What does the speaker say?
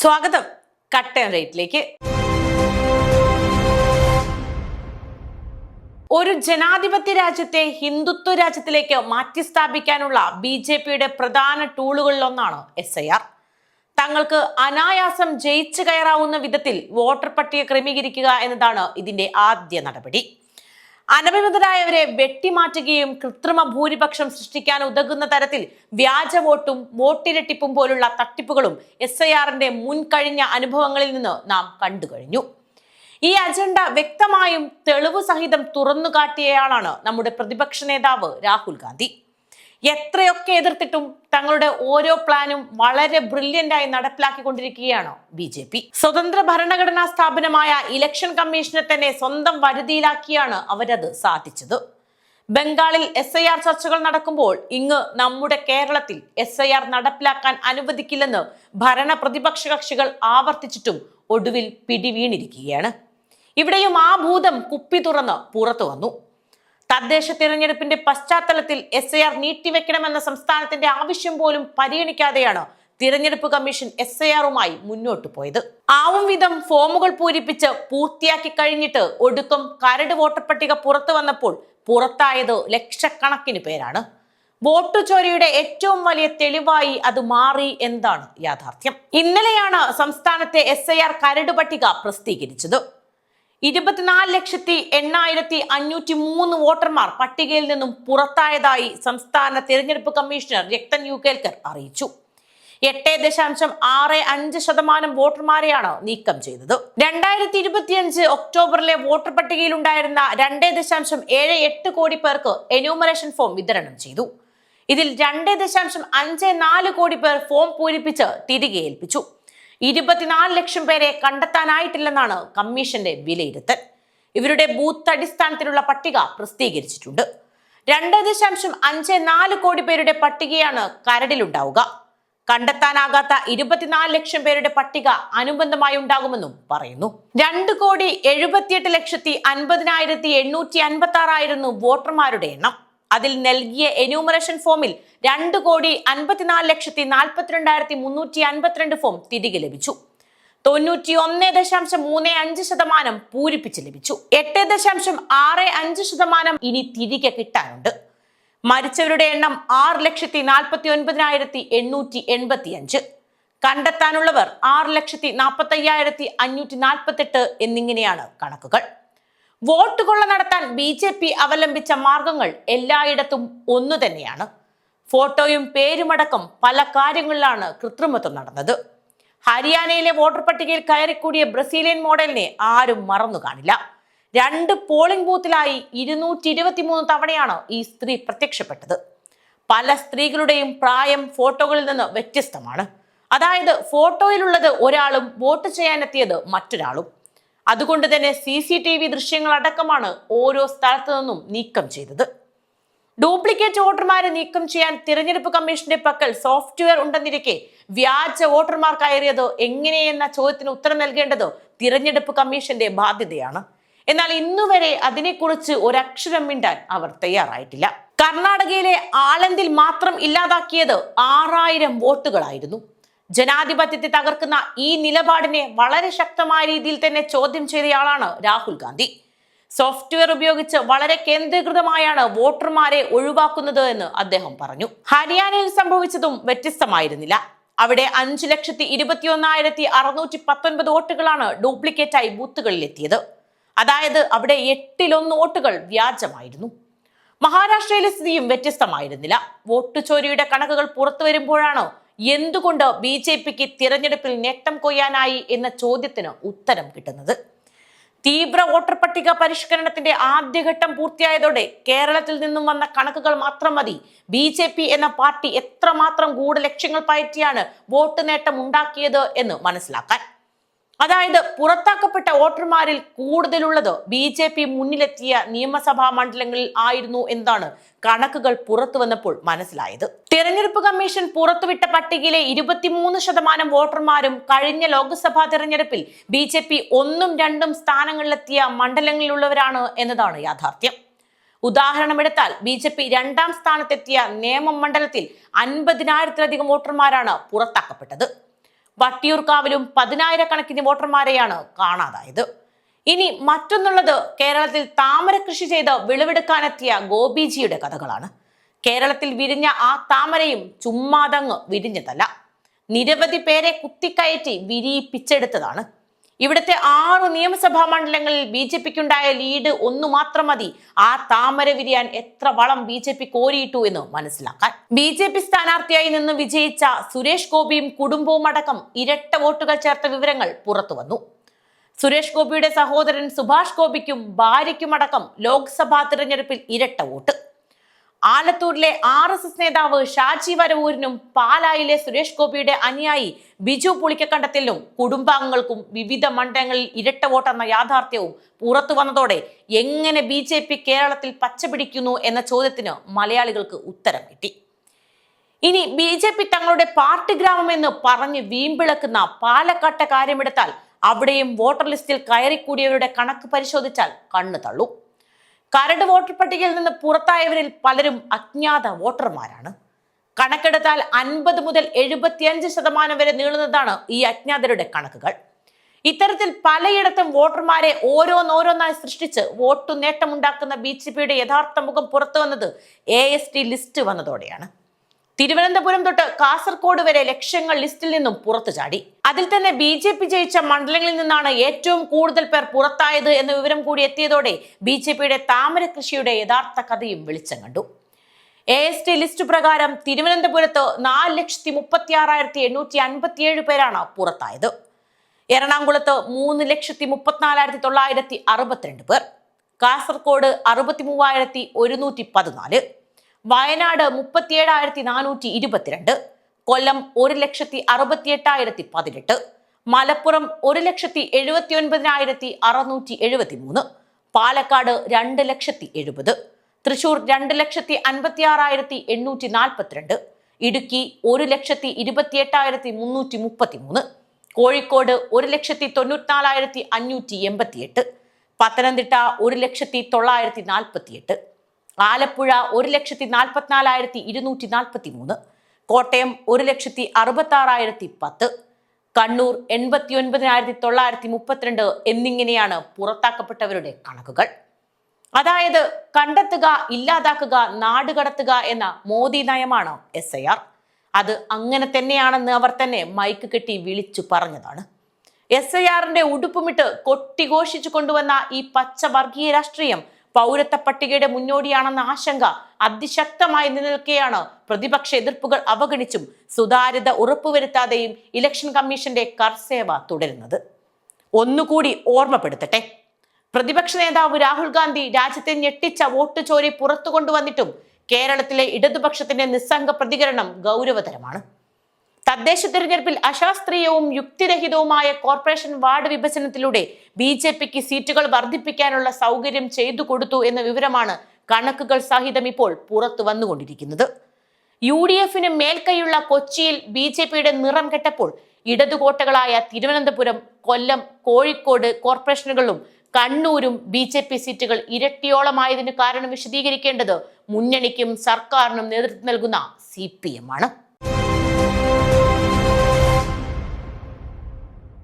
സ്വാഗതം. കട്ടൻ റേറ്റിലേക്ക്. ഒരു ജനാധിപത്യ രാജ്യത്തെ ഹിന്ദുത്വ രാജ്യത്തിലേക്ക് മാറ്റിസ്ഥാപിക്കാനുള്ള ബി ജെ പിയുടെ പ്രധാന ടൂളുകളിലൊന്നാണ് എസ് ഐ ആർ. തങ്ങൾക്ക് അനായാസം ജയിച്ചു കയറാവുന്ന വിധത്തിൽ വോട്ടർ പട്ടിക ക്രമീകരിക്കുക എന്നതാണ് ഇതിന്റെ ആദ്യ നടപടി. അനഭിമതരായവരെ വെട്ടിമാറ്റുകയും കൃത്രിമ ഭൂരിപക്ഷം സൃഷ്ടിക്കാൻ ഉതകുന്ന തരത്തിൽ വ്യാജ വോട്ടും വോട്ടിരട്ടിപ്പും പോലുള്ള തട്ടിപ്പുകളും എസ് ഐ ആറിന്റെ മുൻകഴിഞ്ഞ അനുഭവങ്ങളിൽ നിന്ന് നാം കണ്ടു കഴിഞ്ഞു. ഈ അജണ്ട വ്യക്തമായും തെളിവ് സഹിതം തുറന്നു കാട്ടിയയാളാണ് നമ്മുടെ പ്രതിപക്ഷ നേതാവ് രാഹുൽ ഗാന്ധി. എത്രയൊക്കെ എതിർത്തിട്ടും തങ്ങളുടെ ഓരോ പ്ലാനും വളരെ ബ്രില്യന്റായി നടപ്പിലാക്കിക്കൊണ്ടിരിക്കുകയാണോ ബി ജെ പി? സ്വതന്ത്ര ഭരണഘടനാ സ്ഥാപനമായ ഇലക്ഷൻ കമ്മീഷനെ തന്നെ സ്വന്തം വരുതിയിലാക്കിയാണ് അവരത് സാധിച്ചത്. ബംഗാളിൽ എസ് ഐ ആർ ചർച്ചകൾ നടക്കുമ്പോൾ ഇങ്ങ് നമ്മുടെ കേരളത്തിൽ എസ് ഐ ആർ നടപ്പിലാക്കാൻ അനുവദിക്കില്ലെന്ന് ഭരണ പ്രതിപക്ഷ കക്ഷികൾ ആവർത്തിച്ചിട്ടും ഒടുവിൽ പിടിവീണിരിക്കുകയാണ്. ഇവിടെയും ആ ഭൂതം കുപ്പി തുറന്ന് പുറത്തു വന്നു. തദ്ദേശ തിരഞ്ഞെടുപ്പിന്റെ പശ്ചാത്തലത്തിൽ എസ് ഐ ആർ നീട്ടിവെക്കണമെന്ന സംസ്ഥാനത്തിന്റെ ആവശ്യം പോലും പരിഗണിക്കാതെയാണ് തിരഞ്ഞെടുപ്പ് കമ്മീഷൻ എസ് ഐ ആറുമായി മുന്നോട്ട് പോയത്. ആവും വിധം ഫോമുകൾ പൂരിപ്പിച്ച് പൂർത്തിയാക്കി കഴിഞ്ഞിട്ട് ഒടുക്കം കരട് വോട്ടർ പട്ടിക പുറത്തു വന്നപ്പോൾ പുറത്തായത് ലക്ഷക്കണക്കിന് പേരാണ്. വോട്ടു ചോരയുടെ ഏറ്റവും വലിയ തെളിവായി അത് മാറി എന്താണ് യാഥാർത്ഥ്യം. ഇന്നലെയാണ് സംസ്ഥാനത്തെ എസ് ഐ ആർ കരട് പട്ടിക പ്രസിദ്ധീകരിച്ചത്. ഇരുപത്തിനാല് ലക്ഷത്തി എണ്ണായിരത്തി അഞ്ഞൂറ്റി മൂന്ന് വോട്ടർമാർ പട്ടികയിൽ നിന്നും പുറത്തായതായി സംസ്ഥാന തിരഞ്ഞെടുപ്പ് കമ്മീഷണർ രക്തൻ യു കേൽക്കർ അറിയിച്ചു. എട്ട് ദശാംശം ആറ് അഞ്ച് ശതമാനം വോട്ടർമാരെയാണ് നീക്കം ചെയ്തത്. രണ്ടായിരത്തി ഇരുപത്തിയഞ്ച് ഒക്ടോബറിലെ വോട്ടർ പട്ടികയിൽ ഉണ്ടായിരുന്ന രണ്ട് ദശാംശം ഏഴ് എട്ട് കോടി പേർക്ക് എന്യൂമറേഷൻ ഫോം വിതരണം ചെയ്തു. ഇതിൽ രണ്ട് ദശാംശം അഞ്ച് നാല് കോടി പേർ ഫോം പൂരിപ്പിച്ച് തിരികെ ഏൽപ്പിച്ചു. ഇരുപത്തിനാല് ലക്ഷം പേരെ കണ്ടെത്താനായിട്ടില്ലെന്നാണ് കമ്മീഷന്റെ വിലയിരുത്തൽ. ഇവരുടെ ബൂത്ത് അടിസ്ഥാനത്തിലുള്ള പട്ടിക പ്രസിദ്ധീകരിച്ചിട്ടുണ്ട്. രണ്ട് ദശാംശം അഞ്ച് നാല് കോടി പേരുടെ പട്ടികയാണ് കരടിലുണ്ടാവുക. കണ്ടെത്താനാകാത്ത ഇരുപത്തിനാല് ലക്ഷം പേരുടെ പട്ടിക അനുബന്ധമായി ഉണ്ടാകുമെന്നും പറയുന്നു. രണ്ട് കോടി എഴുപത്തിയെട്ട് ലക്ഷത്തി അൻപതിനായിരത്തി എണ്ണൂറ്റി അൻപത്തി ആറായിരുന്നു വോട്ടർമാരുടെ എണ്ണം. അതിൽ നൽകിയ എന്യൂമറേഷൻ ഫോമിൽ രണ്ട് കോടി അൻപത്തിനാല് ലക്ഷത്തി നാൽപ്പത്തിരണ്ടായിരത്തി മുന്നൂറ്റി അൻപത്തിരണ്ട് ഫോം തിരികെ ലഭിച്ചു. തൊണ്ണൂറ്റി ഒന്ന് ദശാംശം മൂന്ന് അഞ്ച് ശതമാനം പൂരിപ്പിച്ച് ലഭിച്ചു. എട്ട് ദശാംശം ആറ് അഞ്ച് ശതമാനം ഇനി തിരികെ കിട്ടാനുണ്ട്. മരിച്ചവരുടെ എണ്ണം ആറ് ലക്ഷത്തി നാൽപ്പത്തി ഒൻപതിനായിരത്തി എണ്ണൂറ്റി എൺപത്തി അഞ്ച് കണ്ടെത്താനുള്ളവർ ആറ് ലക്ഷത്തി നാൽപ്പത്തി അയ്യായിരത്തി അഞ്ഞൂറ്റി നാൽപ്പത്തെട്ട് എന്നിങ്ങനെയാണ് കണക്കുകൾ. വോട്ട് കൊള്ള നടത്താൻ ബി ജെ പി അവലംബിച്ച മാർഗങ്ങൾ എല്ലായിടത്തും ഒന്നു തന്നെയാണ്. ഫോട്ടോയും പേരുമടക്കം പല കാര്യങ്ങളിലാണ് കൃത്രിമത്വം നടന്നത്. ഹരിയാനയിലെ വോട്ടർ പട്ടികയിൽ കയറിക്കൂടിയ ബ്രസീലിയൻ മോഡലിനെ ആരും മറന്നു കാണില്ല. രണ്ട് പോളിംഗ് ബൂത്തിലായി ഇരുന്നൂറ്റി ഇരുപത്തി മൂന്ന് തവണയാണ് ഈ സ്ത്രീ പ്രത്യക്ഷപ്പെട്ടത്. പല സ്ത്രീകളുടെയും പ്രായം ഫോട്ടോകളിൽ നിന്ന് വ്യത്യസ്തമാണ്. അതായത് ഫോട്ടോയിലുള്ളത് ഒരാളും വോട്ട് ചെയ്യാനെത്തിയത് മറ്റൊരാളും. അതുകൊണ്ട് തന്നെ സി സി ടി വി ദൃശ്യങ്ങളടക്കമാണ് ഓരോ സ്ഥലത്തു നിന്നും നീക്കം ചെയ്തത്. ഡ്യൂപ്ലിക്കേറ്റ് വോട്ടർമാരെ നീക്കം ചെയ്യാൻ തിരഞ്ഞെടുപ്പ് കമ്മീഷന്റെ പക്കൽ സോഫ്റ്റ്വെയർ ഉണ്ടെന്നിരിക്കെ വ്യാജ വോട്ടർമാർ കയറിയത് എങ്ങനെയെന്ന ചോദ്യത്തിന് ഉത്തരം നൽകേണ്ടത് തിരഞ്ഞെടുപ്പ് കമ്മീഷന്റെ ബാധ്യതയാണ്. എന്നാൽ ഇന്നുവരെ അതിനെക്കുറിച്ച് ഒരക്ഷരം മിണ്ടാൻ അവർ തയ്യാറായിട്ടില്ല. കർണാടകയിലെ ആളന്തിൽ മാത്രം ഇല്ലാതാക്കിയത് ആറായിരം വോട്ടുകളായിരുന്നു. ജനാധിപത്യത്തെ തകർക്കുന്ന ഈ നിലപാടിനെ വളരെ ശക്തമായ രീതിയിൽ തന്നെ ചോദ്യം ചെയ്തയാളാണ് രാഹുൽ ഗാന്ധി. സോഫ്റ്റ്വെയർ ഉപയോഗിച്ച് വളരെ കേന്ദ്രീകൃതമായാണ് വോട്ടർമാരെ ഒഴിവാക്കുന്നത് എന്ന് അദ്ദേഹം പറഞ്ഞു. ഹരിയാനയിൽ സംഭവിച്ചതും വ്യത്യസ്തമായിരുന്നില്ല. അവിടെ അഞ്ചു ലക്ഷത്തി ഇരുപത്തി ഒന്നായിരത്തി അറുന്നൂറ്റി പത്തൊൻപത് വോട്ടുകളാണ് ഡ്യൂപ്ലിക്കേറ്റായി ബൂത്തുകളിൽ എത്തിയത് അതായത് അവിടെ എട്ടിലൊന്ന് വോട്ടുകൾ വ്യാജമായിരുന്നു. മഹാരാഷ്ട്രയിലെ സ്ഥിതിയും വ്യത്യസ്തമായിരുന്നില്ല. വോട്ട് ചോരിയുടെ കണക്കുകൾ പുറത്തു വരുമ്പോഴാണ് എന്തുകൊണ്ട് ബി ജെ പിക്ക് തിരഞ്ഞെടുപ്പിൽ നേട്ടം കൊയ്യാനായി എന്ന ചോദ്യത്തിന് ഉത്തരം കിട്ടുന്നത്? തീവ്ര വോട്ടർ പട്ടിക പരിഷ്കരണത്തിന്റെ ആദ്യഘട്ടം പൂർത്തിയായതോടെ കേരളത്തിൽ നിന്നും വന്ന കണക്കുകൾ മാത്രം മതി. ബി ജെ പി എന്ന പാർട്ടി എത്രമാത്രം ഗൂഢലക്ഷ്യങ്ങൾ പയറ്റിയാണ് വോട്ട് നേട്ടം ഉണ്ടാക്കിയത് എന്ന് മനസ്സിലാക്കാൻ. അതായത് പുറത്താക്കപ്പെട്ട വോട്ടർമാരിൽ കൂടുതലുള്ളത് ബി ജെ പി മുന്നിലെത്തിയ നിയമസഭാ മണ്ഡലങ്ങളിൽ ആയിരുന്നു എന്നാണ് കണക്കുകൾ പുറത്തു വന്നപ്പോൾ മനസ്സിലായത്. തെരഞ്ഞെടുപ്പ് കമ്മീഷൻ പുറത്തുവിട്ട പട്ടികയിലെ ഇരുപത്തിമൂന്ന് ശതമാനം വോട്ടർമാരും കഴിഞ്ഞ ലോക്സഭാ തെരഞ്ഞെടുപ്പിൽ ബി ജെ പി ഒന്നും രണ്ടും സ്ഥാനങ്ങളിലെത്തിയ മണ്ഡലങ്ങളിലുള്ളവരാണ് എന്നതാണ് യാഥാർത്ഥ്യം. ഉദാഹരണമെടുത്താൽ ബി ജെ പി രണ്ടാം സ്ഥാനത്തെത്തിയ നേമം മണ്ഡലത്തിൽ അൻപതിനായിരത്തിലധികം വോട്ടർമാരാണ് പുറത്താക്കപ്പെട്ടത്. വട്ടിയൂർക്കാവിലും പതിനായിരക്കണക്കിന് വോട്ടർമാരെയാണ് കാണാതായത്. ഇനി മറ്റൊന്നുള്ളത് കേരളത്തിൽ താമര കൃഷി ചെയ്ത് വിളവെടുക്കാനെത്തിയ ഗോപിജിയുടെ കഥകളാണ്. കേരളത്തിൽ വിരിഞ്ഞ ആ താമരയും ചുമ്മാതങ്ങ് വിരിഞ്ഞതല്ല. നിരവധി പേരെ കുത്തിക്കയറ്റി വിരിയിപ്പിച്ചെടുത്തതാണ് ഇവിടുത്തെ ആറ് നിയമസഭാ മണ്ഡലങ്ങളിൽ ബി ജെ പിക്കുണ്ടായ ലീഡ് ഒന്നു മാത്രം മതി. ആ താമര വിരിയാൻ എത്ര വളം ബി ജെ പി കോരിയിട്ടു എന്ന് മനസ്സിലാക്കാൻ. ബി ജെ പി സ്ഥാനാർത്ഥിയായി നിന്ന് വിജയിച്ച സുരേഷ് ഗോപിയും കുടുംബവും അടക്കം ഇരട്ട വോട്ടുകൾ ചേർത്ത വിവരങ്ങൾ പുറത്തു വന്നു. സുരേഷ് ഗോപിയുടെ സഹോദരൻ സുഭാഷ് ഗോപിക്കും ഭാര്യയ്ക്കുമടക്കം ലോക്സഭാ തിരഞ്ഞെടുപ്പിൽ ഇരട്ട വോട്ട്. ആലത്തൂരിലെ ആർ എസ് എസ് നേതാവ് ഷാജി വരവൂരിനും പാലായിലെ സുരേഷ് ഗോപിയുടെ അനുയായി ബിജു പുളിക്കക്കണ്ടത്തിലും കുടുംബാംഗങ്ങൾക്കും വിവിധ മണ്ഡലങ്ങളിൽ ഇരട്ട വോട്ടെന്ന യാഥാർത്ഥ്യവും പുറത്തു വന്നതോടെ എങ്ങനെ ബി ജെ പി കേരളത്തിൽ പച്ചപിടിക്കുന്നു എന്ന ചോദ്യത്തിന് മലയാളികൾക്ക് ഉത്തരം കിട്ടി. ഇനി ബി ജെ പി തങ്ങളുടെ പാർട്ടി ഗ്രാമമെന്ന് പറഞ്ഞ് വീമ്പിളക്കുന്ന പാലക്കാട്ടെ കാര്യമെടുത്താൽ അവിടെയും വോട്ടർ ലിസ്റ്റിൽ കയറിക്കൂടിയവരുടെ കണക്ക് പരിശോധിച്ചാൽ കണ്ണു തള്ളൂ. കരട് വോട്ടർ പട്ടികയിൽ നിന്ന് പുറത്തായവരിൽ പലരും അജ്ഞാത വോട്ടർമാരാണ്. കണക്കെടുത്താൽ അൻപത് മുതൽ എഴുപത്തിയഞ്ച് ശതമാനം വരെ നീളുന്നതാണ് ഈ അജ്ഞാതരുടെ കണക്കുകൾ. ഇത്തരത്തിൽ പലയിടത്തും വോട്ടർമാരെ ഓരോന്നോരോന്നായി സൃഷ്ടിച്ച് വോട്ടു നേട്ടമുണ്ടാക്കുന്ന ബി ജെ പിയുടെ യഥാർത്ഥ മുഖം പുറത്തു വന്നത് എ എസ് ടി ലിസ്റ്റ് വന്നതോടെയാണ്. തിരുവനന്തപുരം തൊട്ട് കാസർകോട് വരെ ലക്ഷ്യങ്ങൾ ലിസ്റ്റിൽ നിന്നും പുറത്തു ചാടി. അതിൽ തന്നെ ബി ജെ പി ജയിച്ച മണ്ഡലങ്ങളിൽ നിന്നാണ് ഏറ്റവും കൂടുതൽ പേർ പുറത്തായത് എന്ന വിവരം കൂടി എത്തിയതോടെ ബി ജെ പിയുടെ താമര കൃഷിയുടെ യഥാർത്ഥ കഥയും വെളിച്ചം കണ്ടു. എ എസ് ടി ലിസ്റ്റ് പ്രകാരം തിരുവനന്തപുരത്ത് നാല് ലക്ഷത്തി മുപ്പത്തി ആറായിരത്തി എണ്ണൂറ്റി അൻപത്തിയേഴ് പേരാണ് പുറത്തായത്. എറണാകുളത്ത് മൂന്ന് ലക്ഷത്തി മുപ്പത്തിനാലായിരത്തി തൊള്ളായിരത്തി അറുപത്തിരണ്ട് പേർ. കാസർകോട് അറുപത്തി മൂവായിരത്തി ഒരുന്നൂറ്റി പതിനാല്. വയനാട് മുപ്പത്തിയേഴായിരത്തി നാനൂറ്റി ഇരുപത്തിരണ്ട് കൊല്ലം ഒരു ലക്ഷത്തി അറുപത്തി എട്ടായിരത്തി പതിനെട്ട് മലപ്പുറം ഒരു ലക്ഷത്തി എഴുപത്തി ഒൻപതിനായിരത്തി അറുന്നൂറ്റി എഴുപത്തി മൂന്ന് പാലക്കാട് രണ്ട് ലക്ഷത്തി എഴുപത് തൃശൂർ രണ്ട് ലക്ഷത്തി അൻപത്തി ആറായിരത്തി എണ്ണൂറ്റി നാൽപ്പത്തിരണ്ട് ഇടുക്കി ഒരു ലക്ഷത്തി ഇരുപത്തി എട്ടായിരത്തി മുന്നൂറ്റി മുപ്പത്തി മൂന്ന് കോഴിക്കോട് ഒരു ലക്ഷത്തി തൊണ്ണൂറ്റിനാലായിരത്തി അഞ്ഞൂറ്റി എൺപത്തിയെട്ട് പത്തനംതിട്ട ഒരു ലക്ഷത്തി തൊള്ളായിരത്തി നാൽപ്പത്തിയെട്ട് ആലപ്പുഴ ഒരു ലക്ഷത്തി നാൽപ്പത്തിനാലായിരത്തി ഇരുന്നൂറ്റി നാൽപ്പത്തി മൂന്ന് കോട്ടയം ഒരു ലക്ഷത്തി അറുപത്തി ആറായിരത്തി പത്ത് കണ്ണൂർ എൺപത്തി ഒൻപതിനായിരത്തി തൊള്ളായിരത്തി മുപ്പത്തിരണ്ട് എന്നിങ്ങനെയാണ് പുറത്താക്കപ്പെട്ടവരുടെ കണക്കുകൾ. അതായത് കണ്ടെത്തുക ഇല്ലാതാക്കുക നാടുകടത്തുക എന്ന മോദി നയമാണ് എസ് ഐ ആർ അത് അങ്ങനെ തന്നെയാണെന്ന് അവർ തന്നെ മൈക്ക് കെട്ടി വിളിച്ചു പറഞ്ഞതാണ്. എസ് ഐ ആറിന്റെ ഉടുപ്പുമിട്ട് കൊട്ടിഘോഷിച്ചു കൊണ്ടുവന്ന ഈ പച്ച വർഗീയ രാഷ്ട്രീയം പൗരത്വ പട്ടികയുടെ മുന്നോടിയാണെന്ന ആശങ്ക അതിശക്തമായി നിലനിൽക്കെയാണ്. പ്രതിപക്ഷ എതിർപ്പുകൾ അവഗണിച്ചും സുതാര്യത ഉറപ്പുവരുത്താതെയും ഇലക്ഷൻ കമ്മീഷന്റെ കർസേവ തുടരുന്നത്. ഒന്നുകൂടി ഓർമ്മപ്പെടുത്തട്ടെ. പ്രതിപക്ഷ നേതാവ് രാഹുൽ ഗാന്ധി രാജ്യത്തെ ഞെട്ടിച്ച വോട്ട് ചോരി പുറത്തു കൊണ്ടുവന്നിട്ടും കേരളത്തിലെ ഇടതുപക്ഷത്തിന്റെ നിസ്സംഗ പ്രതികരണം ഗൗരവതരമാണ്. തദ്ദേശ തിരഞ്ഞെടുപ്പിൽ അശാസ്ത്രീയവും യുക്തിരഹിതവുമായ കോർപ്പറേഷൻ വാർഡ് വിഭജനത്തിലൂടെ ബി ജെ പിക്ക് സീറ്റുകൾ വർദ്ധിപ്പിക്കാനുള്ള സൗകര്യം ചെയ്തു കൊടുത്തു എന്ന വിവരമാണ് കണക്കുകൾ സഹിതം ഇപ്പോൾ പുറത്തു വന്നുകൊണ്ടിരിക്കുന്നത്. യു ഡി എഫിന് മേൽക്കൈയുള്ള കൊച്ചിയിൽ ബി ജെ പിയുടെ നിറം കെട്ടപ്പോൾ ഇടതുകോട്ടകളായ തിരുവനന്തപുരം കൊല്ലം കോഴിക്കോട് കോർപ്പറേഷനുകളിലും കണ്ണൂരും ബി ജെ പി സീറ്റുകൾ ഇരട്ടിയോളമായതിന് കാരണം വിശദീകരിക്കേണ്ടത് മുന്നണിക്കും സർക്കാരിനും നേതൃത്വം നൽകുന്ന സി പി എം ആണ്.